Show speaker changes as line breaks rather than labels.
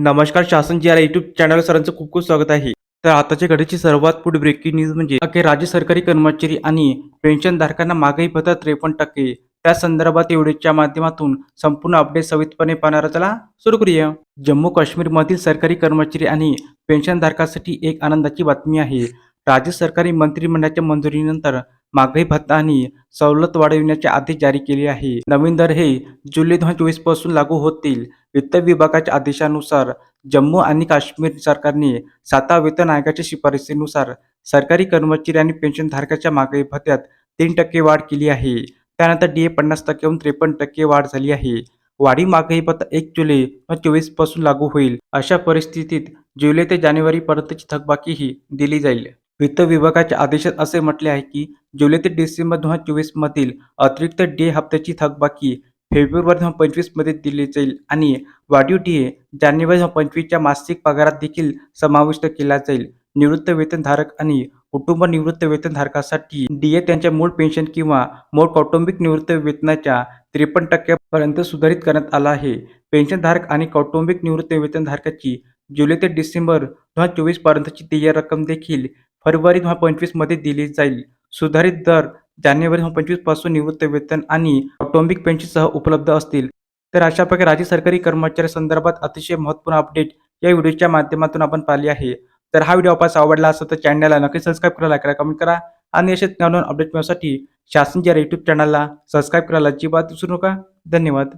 नमस्कार शासन जी R YouTube channel सरांचं खूप खूप स्वागत आहे. तर आताच्या घडीची सर्वात पुढे ब्रेकिंग न्यूज म्हणजे अखेर राज्य सरकारी कर्मचारी आणि पेन्शनधारकांना महागाई भत्ता त्रेपन्न टक्के. त्या संदर्भात एवढेच्या माध्यमातून संपूर्ण अपडेट सवितपणे पाहणार चला सुरू करूया. जम्मू काश्मीरमधील सरकारी कर्मचारी आणि पेन्शनधारकांसाठी एक आनंदाची बातमी आहे. राज्य सरकारी मंत्रिमंडळाच्या मंजुरीनंतर मागणी भत्ता आणि सवलत वाढविण्याचे आदेश जारी केले आहे. नवीन दर हे जुलै दोन हजार चोवीसपासून लागू होतील. वित्त विभागाच्या आदेशानुसार जम्मू आणि काश्मीर सरकारने सातव्या वेतन आयोगाच्या शिफारसीनुसार सरकारी कर्मचारी आणि पेन्शनधारकाच्या मागणी भत्त्यात तीन टक्के वाढ केली आहे. त्यानंतर डीए पन्नास टक्क्याहून त्रेपन्न टक्के वाढ झाली आहे. वाढी मागणी भत्ता एक जुलै चोवीसपासून लागू होईल. अशा परिस्थितीत जुलै ते जानेवारी पर्यंतची थकबाकीही दिली जाईल. वित्त विभागाच्या आदेशात असे म्हटले आहे की जुलै ते डिसेंबर दोन हजार चोवीसमधील अतिरिक्त अतिरिक्त ए हप्त्याची थकबाकी फेब्रुवारी दोन हजार दिली जाईल आणि वाढीव डीए जानेवारी दोन पंचवीसच्या मासिक पगारात देखील समाविष्ट केला जाईल. निवृत्त वेतनधारक आणि कुटुंब निवृत्त वेतनधारकासाठी डीए त्यांच्या मूळ पेन्शन किंवा मूळ कौटुंबिक निवृत्त वेतनाच्या त्रेपन्न टक्क्यापर्यंत सुधारित करण्यात आला आहे. पेन्शनधारक आणि कौटुंबिक निवृत्त वेतनधारकाची जुलै ते डिसेंबर दोन हजार चोवीसपर्यंतची देय रक्कम देखील फेब्रुवारी दोन हजार पंचवीसमध्ये दिली जाईल. सुधारित दर जानेवारी दोन हजार पंचवीसपासून निवृत्त वेतन आणि कौटुंबिक पेन्शनसह उपलब्ध असतील. तर अशा प्रकारे राज्य सरकारी कर्मचारी संदर्भात अतिशय महत्त्वपूर्ण अपडेट या व्हिडिओच्या माध्यमातून आपण पाहिली आहे. तर हा व्हिडिओ आपल्याला आवडला असेल तर चॅनलला नक्की सबस्क्राईब करायला करा कमेंट करा आणि असेच नवनवीन अपडेट मिळवण्यासाठी शासनच्या यूट्यूब युट्यूब चॅनलला सबस्क्राईब करायला अजिबात विसरू नका. धन्यवाद.